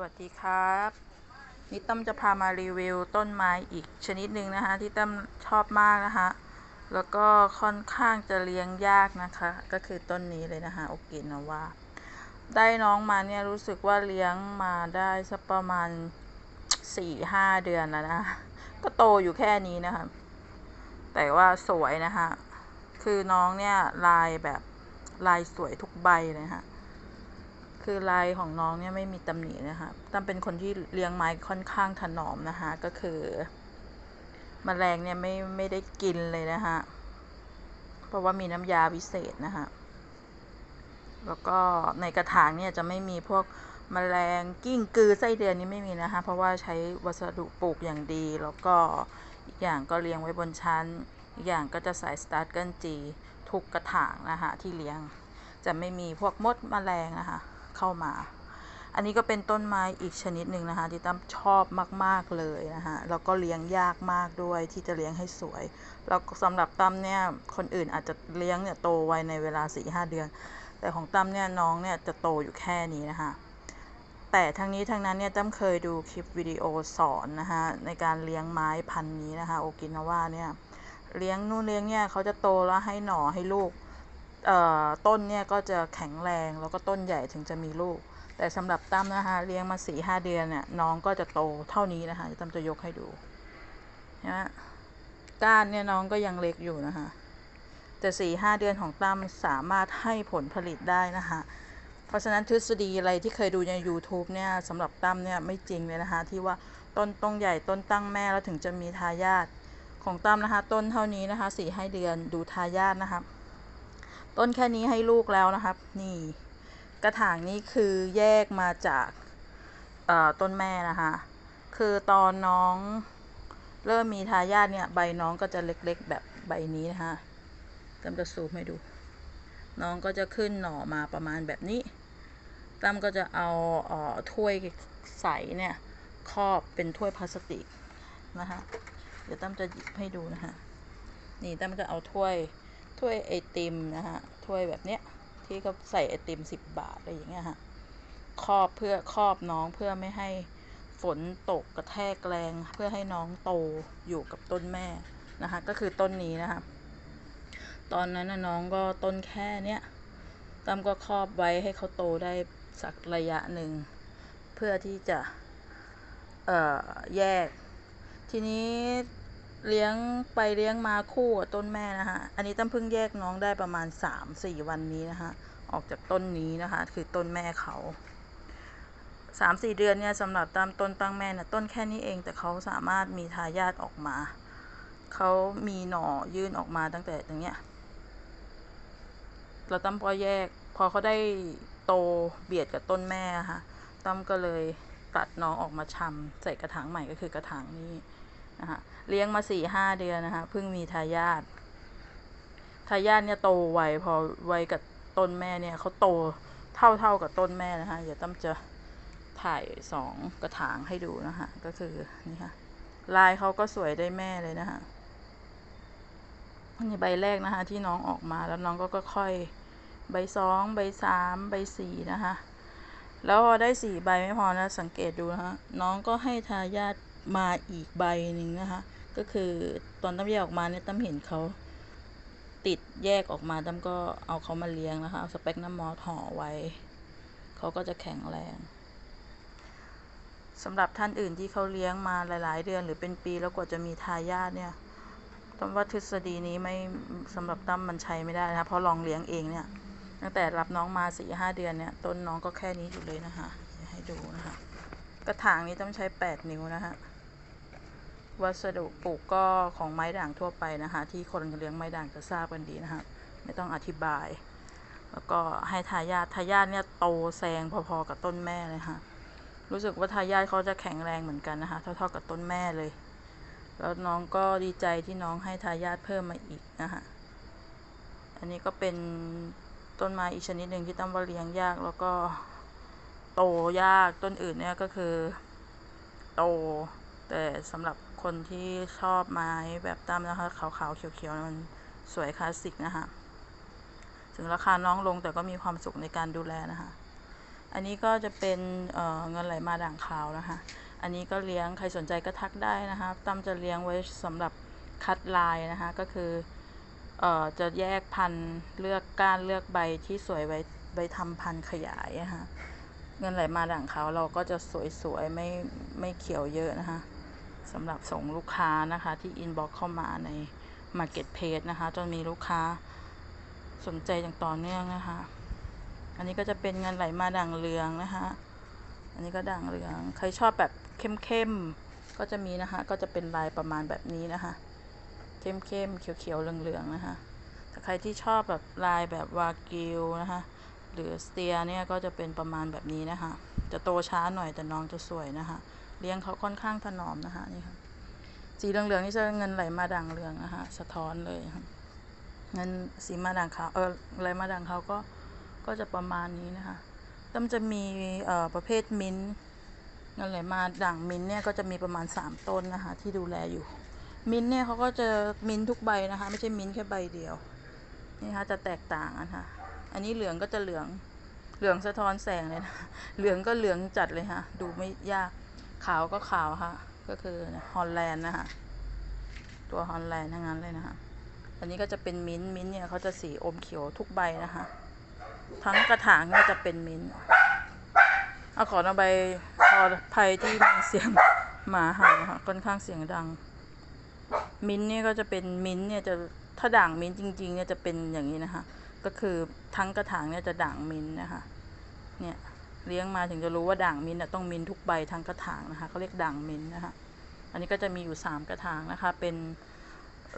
วัสดีครับนี่ตั้มจะพามารีวิวต้นไม้อีกชนิดหนึ่งนะคะที่ตั้มชอบมากนะคะ แล้วก็ค่อนข้างจะเลี้ยงยากนะคะ ก็คือต้นนี้เลยนะคะโอกินาว่า ได้น้องมาเนี่ยรู้สึกว่าเลี้ยงมาได้สักประมาณสี่ห้าเดือนแล้วนะ ก็โตอยู่แค่นี้นะคะ แต่ว่าสวยนะคะ คือน้องเนี่ยลายแบบลายสวยทุกใบเลยค่ะ คือลายของน้องเนี่ยไม่มีตำหนินะคะตั้มเป็นคนที่เลี้ยงไม้ค่อนข้างถนอมนะคะ ก็คือมแมลงเนี่ยไม่ไม่ได้กินเลยนะคะเพราะว่ามีน้ำยาวิเศษนะคะแล้วก็ในกระถางเนี่ยจะไม่มีพวกมแมลงกิ้งกือไส้เดือนนี้ไม่มีนะคะ เพราะว่าใช้วัสดุปลูกอย่างดี แล้วก็อีกอย่างก็เลี้ยงไว้บนชั้น อีกอย่างก็จะใส่สตาร์ทเกิลจีทุกกระถางนะคะที่เลี้ยงจะไม่มีพวกมดมแมลงนะคะ เข้ามา อันนี้ก็เป็นต้นไม้อีกชนิดหนึ่งนะคะที่ตั้มชอบมาก ๆเลยนะคะแล้วก็เลี้ยงยากมากด้วยที่จะเลี้ยงให้สวยแล้วสำหรับตั้มเนี่ยคนอื่นอาจจะเลี้ยงเนี่ยโตไวในเวลา4ีหเดือน แต่ของตั้มเนี่ยน้องเนี่ยจะโตอยู่แค่นี้นะคะแต่ทั้งนี้ทั้งนั้นเนี่ยตั้มเคยดูคลิปวิดีโอสอนนะคะในการเลี้ยงไม้พันธุ์นี้นะคะโอกินาวาเนี่ยเลี้ยงนู่นเลี้ยงเนี่ยเขาจะโตแล้วให้หน่อให้ลูก ต้นเนี่ยก็จะแข็งแรงแล้วก็ต้นใหญ่ถึงจะมีลูก แต่สำหรับตั้มนะคะเลี้ยงมาสี่ห้าเดือนเนี่ยน้องก็จะโตเท่านี้นะคะตั้มจะยกให้ดูนะก้านเนี่ยน้องก็ยังเล็กอยู่นะคะแต่สี่ห้าเดือนของตั้มสามารถให้ผลผลิตได้นะคะเพราะฉะนั้นทฤษฎีอะไรที่เคยดูใน YouTube เนี่ยสำหรับตั้มเนี่ยไม่จริงเลยนะคะ ที่ว่าต้นต้องใหญ่ต้นตั้งแม่แล้วถึงจะมีทายาทของตั้มนะคะ ต้นเท่านี้นะคะสี่ห้าเดือนดูทายาทนะคะ ต้นแค่นี้ให้ลูกแล้วนะครับ นี่ กระถางนี้คือแยกมาจากต้นแม่นะคะ คือตอนน้องเริ่มมีทายาทเนี่ย ใบน้องก็จะเล็กๆ แบบใบนี้นะคะตั้มจะซูมให้ดู น้องก็จะขึ้นหน่อมาประมาณแบบนี้ตั้มก็จะเอาเออถ้วยใสเนี่ยครอบเป็นถ้วยพลาสติกนะคะ เดี๋ยวตั้มจะหยิบให้ดูนะคะ นี่ตั้มก็เอาถ้วย ถ้วยไอติมนะฮะถ้วยแบบเนี้ยที่เขาใส่ไอติมสิบบาทอะไรอย่างเงี้ยฮะครอบเพื่อครอบน้องเพื่อไม่ให้ฝนตกกระแทกแรงเพื่อให้น้องโตอยู่กับต้นแม่นะคะก็คือต้นนี้นะคะตอนนั้นน้องก็ต้นแค่เนี้ยตั้มก็ครอบไว้ให้เขาโตได้สักระยะหนึ่ง เพื่อที่จะแยก ทีนี้ เลี้ยงไปเลี้ยงมาคู่กับต้นแม่นะคะ อันนี้ตั้มเพิ่งแยกน้องได้ประมาณสามสี่วันนี้นะคะ ออกจากต้นนี้นะคะ คือต้นแม่เขาสามสี่เดือนเนี่ยสำหรับตามต้นตั้งแม่นะต้นแค่นี้เองแต่เขาสามารถมีทายาทออกมา เขามีหน่อยื่นออกมาตั้งแต่ตรงเนี้ยเราตั้มพอแยก พอเขาได้โตเบียดกับต้นแม่ค่ะตั้มก็เลยตัดน้องออกมาชำใส่กระถางใหม่ก็คือกระถางนี้ นะคะเลี้ยงมาสี่ห้าเดือนนะคะเพิ่งมีทายาททายาทเนี่ยโตไวพอไวกับต้นแม่เนี่ยเขาโตเท่าเท่ากับต้นแม่นะคะเดี๋ยวตั้มจะถ่ายสองกระถางให้ดูนะคะก็คือนี่ค่ะลายเขาก็สวยได้แม่เลยนะคะนี่ใบแรกนะคะที่น้องออกมาแล้วน้องก็ค่อยใบสองใบสามใบสี่นะคะแล้วพอได้สี่ใบไม่พอนะสังเกตดูนะคะน้องก็ให้ทายาท มาอีกใบหนึ่งนะคะ ก็คือตอนตั้มแยกออกมาเนี่ยตั้มเห็นเขาติดแยกออกมาตั้มก็เอาเขามาเลี้ยงนะคะเอาสเปกน้ำมอสห่อไว้ เขาก็จะแข็งแรงสำหรับท่านอื่นที่เขาเลี้ยงมาหลาย ๆ เดือนหรือเป็นปีแล้วกว่าจะมีทายาทเนี่ยตั้มว่าทฤษฎีนี้ไม่สำหรับตั้มมันใช้ไม่ได้นะคะเพราะลองเลี้ยงเองเนี่ยตั้งแต่รับน้องมาสี่ห้าเดือนเนี่ยต้นน้องก็แค่นี้อยู่เลยนะคะให้ดูนะคะกระถางนี้ต้องใช้แปดนิ้วนะคะ วัสดุปลูกก็ของไม้ด่างทั่วไปนะคะ ที่คนเลี้ยงไม้ด่างจะทราบกันดีนะคะ ไม่ต้องอธิบาย แล้วก็ให้ทายาททายาทเนี่ยโตแซงพอๆกับต้นแม่เลยค่ะ รู้สึกว่าทายาทเขาจะแข็งแรงเหมือนกันนะคะ เท่าๆกับต้นแม่เลย แล้วน้องก็ดีใจที่น้องให้ทายาทเพิ่มมาอีกนะคะอันนี้ก็เป็นต้นไม้อีกชนิดหนึ่งที่ต้องว่าเลี้ยงยากแล้วก็โตยากต้นอื่นเนี่ยก็คือ โตแต่สำหรับ คนที่ชอบไม้แบบตั้มนะคะขาวๆเขียวๆมันสวยคลาสสิกนะคะถึงราคาน้องลงแต่ก็มีความสุขในการดูแลนะคะ อันนี้ก็จะเป็นเเงินไหลมาด่างขาวนะคะ อันนี้ก็เลี้ยงใครสนใจก็ทักได้นะคะ ตั้มจะเลี้ยงไว้สำหรับคัดลายนะคะ ก็คืออจะแยกพันธุ์เลือกก้านเลือกใบที่สวยไว้ไว้ทำพันธุ์ขยายนะคะเงินไหลมาด่างขาวเราก็จะสวยๆไม่ไม่เขียวเยอะนะคะ สำหรับส่งลูกค้านะคะที่อินบ็อกเข้ามาใน Market Page นะคะ จนมีลูกค้าสนใจอย่างต่อเนื่องนะคะ อันนี้ก็จะเป็นเงินไหลมาด่างเหลืองนะคะ อันนี้ก็ด่างเหลือง ใครชอบแบบเข้มๆ ก็จะมีนะคะ ก็จะเป็นลายประมาณแบบนี้นะคะ เข้มๆ เขียวๆ เหลืองๆ นะคะ แต่ใครที่ชอบแบบลายแบบวากิวนะคะ หรือสเตียเนี่ยก็จะเป็นประมาณแบบนี้นะคะ จะโตช้าหน่อยแต่น้องจะสวยนะคะ เลี้ยงเขาค่อนข้างถนอมนะคะนี่ค่ะสีเหลืองๆนี่จะเงินไหลมาด่างเหลืองนะคะสะท้อนเลยค่ะเงินสีมาด่างขาวเออไหลมาด่างเขาก็ก็จะประมาณนี้นะคะตั้มจะมีเอ่อประเภทมิ้นเงินไหลมาด่างมิ้นเนี่ยก็จะมีประมาณสามต้นนะคะที่ดูแลอยู่ มิ้นเนี่ยเขาก็จะมิ้นทุกใบนะคะ ไม่ใช่มิ้นแค่ใบเดียวนี่นะคะจะแตกต่างกันค่ะ อันนี้เหลืองก็จะเหลืองเหลืองสะท้อนแสงเลยนะ เหลืองก็เหลืองจัดเลยค่ะดูไม่ยาก ขาวก็ขาวค่ะ ก็คือฮอลแลนด์นะคะตัวฮอลแลนด์ทั้งนั้นเลยนะคะ อันนี้ก็จะเป็นมิ้นท์มิ้นท์เนี่ยเขาจะสีอมเขียวทุกใบนะคะ ทั้งกระถางเนี่ยจะเป็นมิ้นท์เอาขอเอาใบพอภัยที่มีเสียงหมาเห่าค่ะค่อนข้างเสียงดัง มิ้นท์เนี่ยก็จะเป็นมิ้นท์เนี่ยจะถ้าด่างมิ้นท์จริงๆเนี่ยจะเป็นอย่างนี้นะคะ ก็คือทั้งกระถางเนี่ยจะด่างมิ้นท์นะคะ เนี่ย เลี้ยงมาถึงจะรู้ว่าด่างมิ้นต้องมิ้นทุกใบทั้งกระถางนะคะเขาเรียกด่างมิ้นนะคะอันนี้ก็จะมีอยู่สามกระถางนะคะ เป็น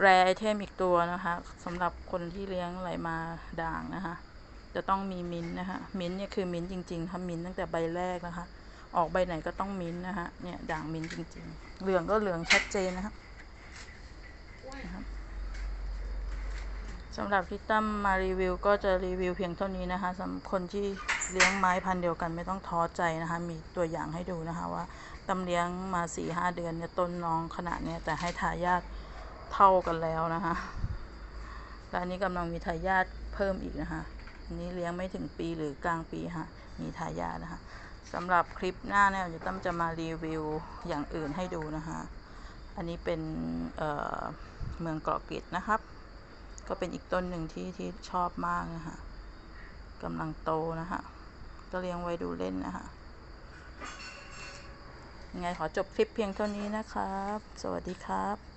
แรไอเทมอีกตัวนะคะสำหรับคนที่เลี้ยงอะไหลมาด่างนะคะ จะต้องมีมิ้นนะคะมิ้นเนี่ยคือมิ้นจริงๆทำมิ้นตั้งแต่ใบแรกนะคะ ออกใบไหนก็ต้องมิ้นนะคะเนี่ยด่างมิ้นจริง ๆ เหลืองก็เหลืองชัดเจนนะคะสำหรับที่ตั้มมารีวิวก็จะรีวิวเพียงเท่านี้นะคะสำหรับคนที่ เลี้ยงไม้พันธุ์เดียวกันไม่ต้องท้อใจนะคะ มีตัวอย่างให้ดูนะคะว่าตั้มเลี้ยงมาสี่ห้าเดือนเนี่ยต้นน้องขนาดเนี้ยแต่ให้ทายาทเท่ากันแล้วนะคะและอันนี้กำลังมีทายาทเพิ่มอีกนะคะอันนี้เลี้ยงไม่ถึงปีหรือกลางปีค่ะ มีทายาทนะคะสำหรับคลิปหน้าเนี่ยเดี๋ยวตั้มจะมารีวิวอย่างอื่นให้ดูนะคะ อันนี้เป็นเเมืองเกาะเกร็ดนะครับ ก็เป็นอีกต้นหนึ่งที่ที่ชอบมากนะคะกำลังโตนะคะ ก็เลี้ยงไว้ดูเล่นนะคะยังไงขอจบคลิปเพียงเท่านี้นะครับ สวัสดีครับ